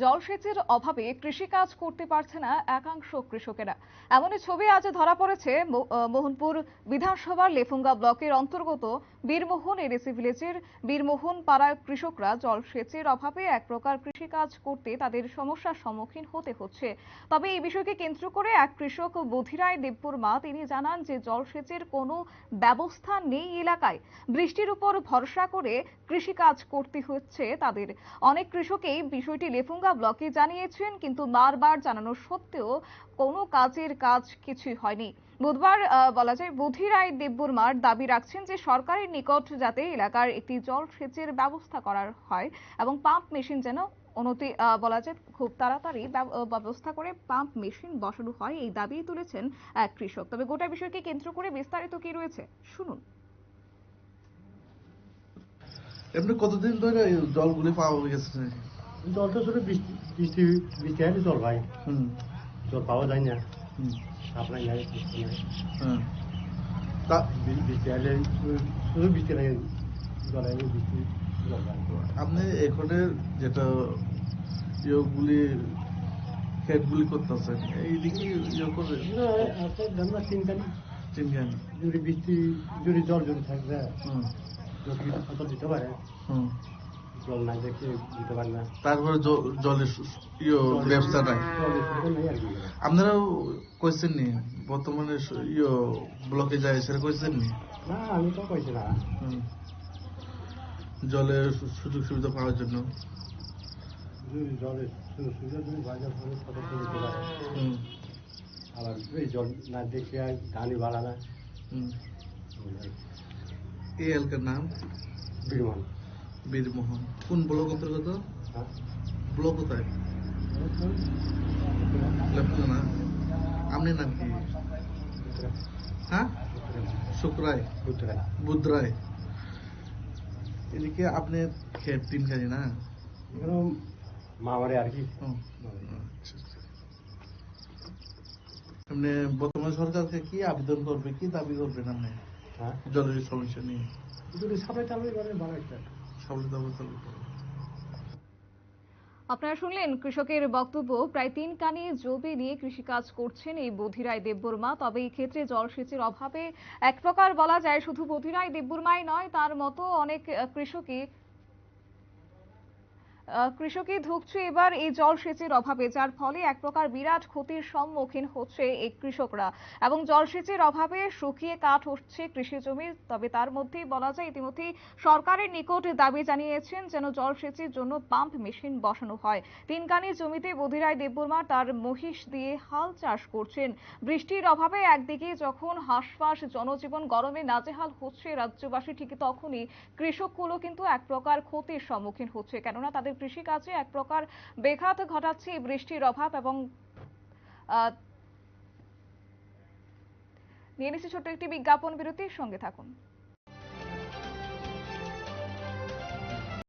জলসেচের অভাবে কৃষিকাজ করতে পারছে না একাংশ কৃষকেরা। এমনই ছবি আজ ধরা পড়েছে মোহনপুর বিধানসভার লেফুঙ্গা ব্লকের অন্তর্গত বীরমোহন এডিসি ভিলেজের বীরমোহন পাড়ায় কৃষকরা জলসেচের অভাবে এক প্রকার কৃষিকাজ করতে তাদের সমস্যার সম্মুখীন হতে হচ্ছে। তবে এই বিষয়কে কেন্দ্র করে এক কৃষক বধিরায় দেবপুর মা তিনি জানান যে জলসেচের কোনো ব্যবস্থা নেই এলাকায়। বৃষ্টির উপর ভরসা করে কৃষিকাজ করতে হচ্ছে তাদের। অনেক কৃষকেই বিষয়টি লেফুঙ্গা ব্লকে জানিয়েছেন, কিন্তু বারবার জানানো সত্ত্বেও কোনো কাজের কাজ কিছুই হয়নি। বুধবার বলা যায় বুধিরায় দেববর্মার দাবি রাখছেন যে সরকারের নিকট যাতে এলাকার একটি জল সেচের ব্যবস্থা করার হয় এবং পাম্প মেশিন যেন অনতি বলা যায়, খুব তাড়াতাড়ি ব্যবস্থা করে পাম্প মেশিন বসানো হয়, এই দাবি তুলেছেন এক কৃষক। তবে গোটা বিষয়কে কেন্দ্র করে বিস্তারিত কি রয়েছে, শুনুন। এমনি কতদিন ধরে জলগুলি পাওয়া গেছে? জলটা শুধু বৃষ্টি বৃষ্টি বৃষ্টি হলে জল ভাই হুম। জল পাওয়া যায় না। হুম। সাপ্লাই নাই বৃষ্টি নাই। তা বৃষ্টি হলে শুধু- বৃষ্টি লাগে জল হলে বৃষ্টি আপনি এখানে যেটা ইয়েগুলি ক্ষেতগুলি করতেছেন এইদিকে ইয়ে করে আমরা চিন্তানি চিনকেন যদি বৃষ্টি যদি জল যদি থাকবে হুম। যদি ফসল দিতে পারে হুম। জল নাই দেখে দিতে পারে না। তারপরে জ- জলের সু- ইয়ে ব্যবস্থা নাই জলের সুবিধা নেই আর কি। আপনারাও কইছেন নি বর্তমানে সু- ইয়ে ব্লকে যায় সেটা কইছেন নি না আমি তো কইছি না। হুম। জলের সু- সুযোগ সুবিধা পাওয়ার জন্য। যদি জলের সুযোগ সুবিধা যদি বাজার ফলে ফসল দিতে পারে। হুম। আবার এই জল না দেখে আর ধানই বাড়া না। হুম। এই এলাকার নাম? বিমান। বীরমোহন। কোন ব্লক অন্তর্গত? হ্যাঁ। ব্লক কোথায়? লেফটেন্যান্ট না? আপনি নাম কি? হ্যাঁ? শুক্রায় বুধরায় এদিকে আপনি তিন না? মামারে আর কি। হুম। আচ্ছা, আচ্ছা। বর্তমান সরকারকে কি আবেদন করবে? কি দাবি করবেন আপনি? হ্যাঁ। জলের সমস্যা নিয়ে। যদি সাপ্লাই টাপ্লাই আপনারা শুনলেন কৃষকের বক্তব্য। প্রায় তিন কানে জমি নিয়ে কৃষিকাজ করছেন এই বধিরায় দেববর্মা। তবে এই ক্ষেত্রে জলসেচের অভাবে এক প্রকার বলা যায় শুধু বধিরায় দেববর্মাই নয়, তার মতো অনেক কৃষকই আহ, কৃষকই ধুকছে এবার এই জলসেচের অভাবে যার ফলে এক প্রকার বিরাট ক্ষতির সম্মুখীন হচ্ছে এই কৃষকরা। এবং জলসেচের অভাবে শুকিয়ে কাঠ হচ্ছে কৃষি জমি তবে তার মধ্যেই বলা যায় ইতিমধ্যেই সরকারের নিকট দাবি জানিয়েছেন যেন জলসেচের জন্য পাম্প মেশিন বসানো হয়। তিনকানি জমিতে বধিরায় দেববর্মা তার মহিষ দিয়ে হাল চাষ করছেন। বৃষ্টির অভাবে একদিকে যখন হাঁসফাঁস জনজীবন গরমে নাজেহাল হচ্ছে রাজ্যবাসী ঠিক তখনই কৃষকগুলো কিন্তু এক প্রকার ক্ষতির সম্মুখীন হচ্ছে। কেননা তাদের কৃষিকাজে এক প্রকার বেঘাত ঘটাচ্ছে বৃষ্টির অভাব এবং নিয়ে নিচ্ছি ছোট্ট একটি বিজ্ঞাপন বিরতির সঙ্গে থাকুন।